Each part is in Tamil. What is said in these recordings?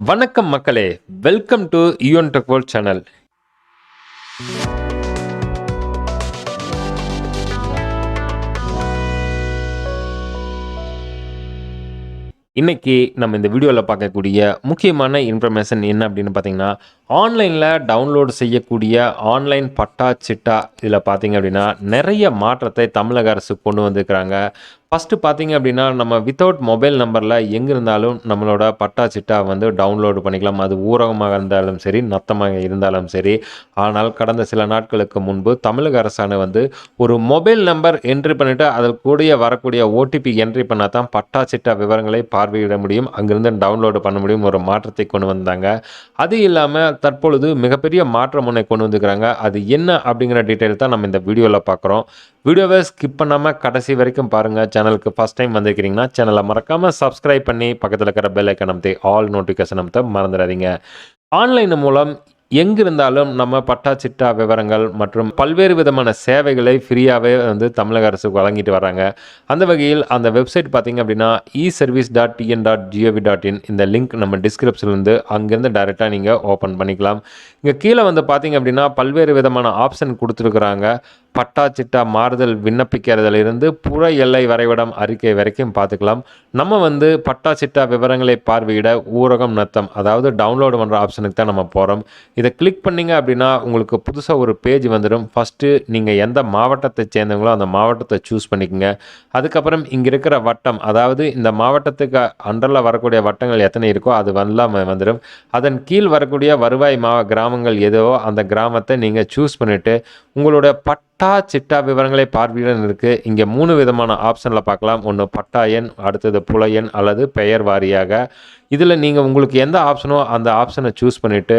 வணக்கம் மக்களே வெல்கம் டு யூஎன் டெக்வோல் சேனல் இன்னைக்கு நம்ம இந்த வீடியோவில் பார்க்கக்கூடிய முக்கியமான இன்ஃபர்மேஷன் என்ன அப்படின்னு பார்த்தீங்கன்னா ஆன்லைனில் டவுன்லோடு செய்யக்கூடிய ஆன்லைன் பட்டா சிட்டா இதில் பார்த்தீங்க அப்படின்னா நிறைய மாற்றத்தை தமிழக அரசு கொண்டு வந்திருக்கிறாங்க. ஃபஸ்ட்டு பார்த்தீங்க அப்படின்னா நம்ம வித்தவுட் மொபைல் நம்பரில் எங்கே இருந்தாலும் நம்மளோட பட்டா சிட்டா வந்து டவுன்லோடு பண்ணிக்கலாம். அது ஊரகமாக இருந்தாலும் சரி நத்தமாக இருந்தாலும் சரி. ஆனால் கடந்த சில நாட்களுக்கு முன்பு தமிழக அரசாணை வந்து ஒரு மொபைல் நம்பர் என்ட்ரி பண்ணிவிட்டு அதில் கூடிய வரக்கூடிய ஓடிபி என்ட்ரி பண்ணால் தான் பட்டா சிட்டா விவரங்களை பார்வையிட முடியும். அங்கிருந்து டவுன்லோடு பண்ண முடியும். ஒரு மாற்றத்தை கொண்டு வந்தாங்க. அது இல்லாமல் தற்பொழுது மிகப்பெரிய மாற்றம் ஒன்றை கொண்டு வந்துக்கிறாங்க அது என்ன அப்படிங்கிற டீட்டெயில் தான் நம்ம இந்த வீடியோவில் பார்க்குறோம். வீடியோவை ஸ்கிப் பண்ணாமல் கடைசி வரைக்கும் பாருங்கள் சேனலுக்கு ஃபஸ்ட் டைம் வந்திருக்கிறீங்கன்னா சேனலை மறக்காமல் சப்ஸ்கிரைப் பண்ணி பக்கத்தில் இருக்கிற பெல் ஐக்கன் அமைத்து ஆல் நோட்டிஃபிகேஷன் அமைத்த மறந்துடாதீங்க. ஆன்லைன் மூலம் எங்கிருந்தாலும் நம்ம பட்டா சிட்டா விவரங்கள் மற்றும் பல்வேறு விதமான சேவைகளை ஃப்ரீயாகவே வந்து தமிழக அரசு வழங்கிட்டு வராங்க. அந்த வகையில் அந்த வெப்சைட் பார்த்தீங்க அப்படின்னா e service dot T N dot G O V dot in இந்த லிங்க் நம்ம டிஸ்கிரிப்ஷன்லேருந்து அங்கேருந்து டைரெக்டாக நீங்கள் ஓப்பன் பண்ணிக்கலாம். இங்கே கீழே வந்து பார்த்தீங்க அப்படின்னா பல்வேறு விதமான ஆப்ஷன் கொடுத்துருக்குறாங்க. பட்டா சிட்டா மாறுதல் விண்ணப்பிக்கிறதுலேருந்து புற எல்லை வரைபடம் அறிக்கை வரைக்கும் பார்த்துக்கலாம். நம்ம வந்து பட்டா சிட்டா விவரங்களை பார்வையிட ஊரகம் நத்தம் அதாவது டவுன்லோடு பண்ணுற ஆப்ஷனுக்கு தான் நம்ம போகிறோம் இதை கிளிக் பண்ணிங்க அப்படின்னா உங்களுக்கு புதுசாக ஒரு பேஜ் வந்துடும். ஃபஸ்ட்டு நீங்கள் எந்த மாவட்டத்தை சேர்ந்தவங்களோ அந்த மாவட்டத்தை சூஸ் பண்ணிக்கோங்க. அதுக்கப்புறம் இங்கே இருக்கிற வட்டம் அதாவது இந்த மாவட்டத்துக்கு அண்டரில் வரக்கூடிய வட்டங்கள் எத்தனை இருக்கோ அது எல்லாம் வந்துடும். அதன் கீழ் வரக்கூடிய வருவாய் மா கிராமங்கள் எதுவோ அந்த கிராமத்தை நீங்கள் சூஸ் பண்ணிவிட்டு உங்களோட பட் பட்டா சிட்டா விவரங்களை பார்வையுடன் இருக்குது இங்கே மூணு விதமான ஆப்ஷனில் பார்க்கலாம். ஒன்று பட்டா எண் அடுத்தது புல எண் அல்லது பெயர் வாரியாக. இதில் நீங்கள் உங்களுக்கு எந்த ஆப்ஷனோ அந்த ஆப்ஷனை சூஸ் பண்ணிவிட்டு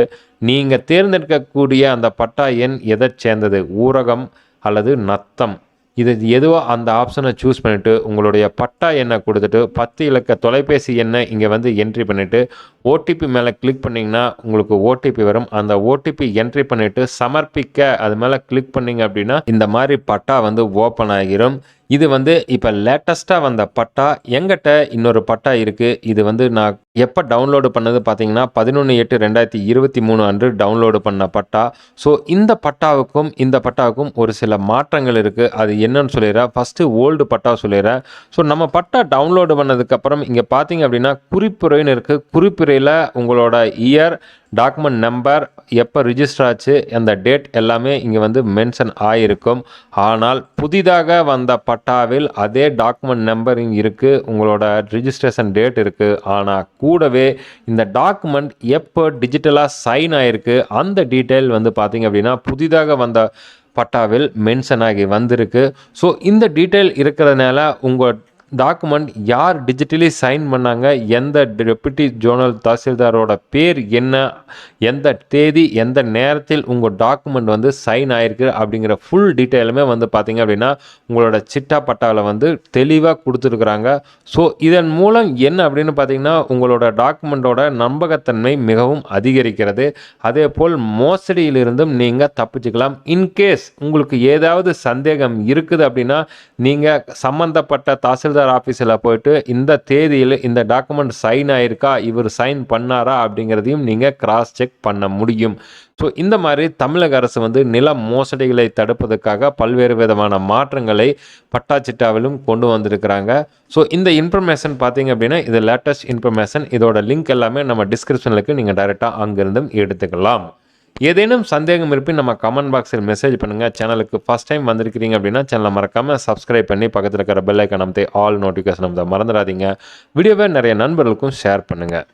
நீங்கள் தேர்ந்தெடுக்கக்கூடிய அந்த பட்டா எண் எதை சேர்ந்தது? ஊரகம் அல்லது நத்தம். இது எதுவோ அந்த ஆப்ஷனை சூஸ் பண்ணிவிட்டு உங்களுடைய பட்டா எண்ணை கொடுத்துட்டு பத்து இலக்க தொலைபேசி எண்ணை இங்கே வந்து என்ட்ரி பண்ணிவிட்டு ஓடிபி மேலே கிளிக் பண்ணிங்கன்னா உங்களுக்கு ஓடிபி வரும். அந்த ஓடிபி என்ட்ரி பண்ணிவிட்டு சமர்ப்பிக்க அது மேலே கிளிக் பண்ணிங்க அப்படின்னா இந்த மாதிரி பட்டா வந்து ஓப்பன் ஆகிரும். இது வந்து இப்போ லேட்டஸ்ட்டாக வந்த பட்டா எங்கிட்ட இன்னொரு பட்டா இருக்குது இது வந்து நான் எப்போ டவுன்லோடு பண்ணது பார்த்தீங்கன்னா பதினொன்று எட்டு ரெண்டாயிரத்தி இருபத்தி மூணு அன்று டவுன்லோடு பண்ண பட்டா. ஸோ இந்த பட்டாவுக்கும் இந்த பட்டாவுக்கும் ஒரு சில மாற்றங்கள் இருக்குது அது என்னன்னு சொல்லிடுறேன். ஃபஸ்ட்டு ஓல்டு பட்டா சொல்லிடுறேன். ஸோ நம்ம பட்டா டவுன்லோடு பண்ணதுக்கப்புறம் இங்கே பார்த்தீங்க அப்படின்னா குறிப்புரைன்னு இருக்குது குறிப்புரையில் உங்களோட இயர் டாக்குமெண்ட் நம்பர் எப்போ ரிஜிஸ்டர் ஆச்சு அந்த டேட் எல்லாமே இங்கே வந்து மென்ஷன் ஆகிருக்கும் ஆனால் புதிதாக வந்த பட்டாவில் அதே டாக்குமெண்ட் நம்பரிங் இருக்குது உங்களோட ரிஜிஸ்ட்ரேஷன் டேட் இருக்குது ஆனால் கூடவே இந்த டாக்குமெண்ட் எப்போ டிஜிட்டலாக சைன் ஆகிருக்கு அந்த டீட்டெயில் வந்து பார்த்திங்க அப்படின்னா புதிதாக வந்த பட்டாவில் மென்ஷன் ஆகி வந்திருக்கு. ஸோ இந்த டீட்டெயில் இருக்கிறதுனால உங்கள் டாக்குமெண்ட் யார் டிஜிட்டலி சைன் பண்ணாங்க எந்த டெப்யூட்டி ஜோனல் தாசில்தாரோட பேர் என்ன எந்த தேதி எந்த நேரத்தில் உங்கள் டாக்குமெண்ட் வந்து சைன் ஆயிருக்கு அப்படிங்கிற ஃபுல் டீட்டெயிலுமே வந்து பார்த்தீங்க அப்படின்னா உங்களோட சிட்டா பட்டாவில் வந்து தெளிவாக கொடுத்துருக்குறாங்க. ஸோ இதன் மூலம் என்ன அப்படின்னு பார்த்தீங்கன்னா உங்களோட டாக்குமெண்ட்டோட நம்பகத்தன்மை மிகவும் அதிகரிக்கிறது. அதே போல் மோசடியிலிருந்தும் நீங்கள் தப்பிச்சுக்கலாம். இன்கேஸ் உங்களுக்கு ஏதாவது சந்தேகம் இருக்குது அப்படின்னா நீங்கள் சம்மந்தப்பட்ட தாசில்தார் தாசில்தார் ஆஃபீஸில் போயிட்டு இந்த தேதியில் இந்த டாக்குமெண்ட் சைன் ஆயிருக்கா? இவர் சைன் பண்ணாரா? அப்படிங்கிறதையும் நீங்கள் கிராஸ் செக் பண்ண முடியும். ஸோ இந்த மாதிரி தமிழக அரசு வந்து நில மோசடிகளை தடுப்பதற்காக பல்வேறு விதமான மாற்றங்களை பட்டாச்சிட்டாவிலும் கொண்டு வந்திருக்கிறாங்க. ஸோ இந்த இன்ஃபர்மேஷன் பார்த்தீங்க அப்படின்னா இது லேட்டஸ்ட் இன்ஃபர்மேஷன் இதோட லிங்க் எல்லாமே நம்ம டிஸ்கிரிப்ஷனுக்கு நீங்கள் டைரெக்டாக அங்கிருந்தும் எடுத்துக்கலாம். ஏதேனும் சந்தேகம் இருப்பின் நம்ம கமெண்ட் பாக்ஸில் மெசேஜ் பண்ணுங்கள் சேனலுக்கு ஃபஸ்ட் டைம் வந்திருக்கிறீங்க அப்படின்னா சேனலை மறக்காமல் சப்ஸ்கிரைப் பண்ணி பக்கத்தில் இருக்கிற பெல் ஐக்கன் அமைத்து ஆல் நோட்டிஃபிகேஷன் அமைத்த மறந்துடாதீங்க. வீடியோவை நிறைய நண்பர்களுக்கும் ஷேர் பண்ணுங்கள்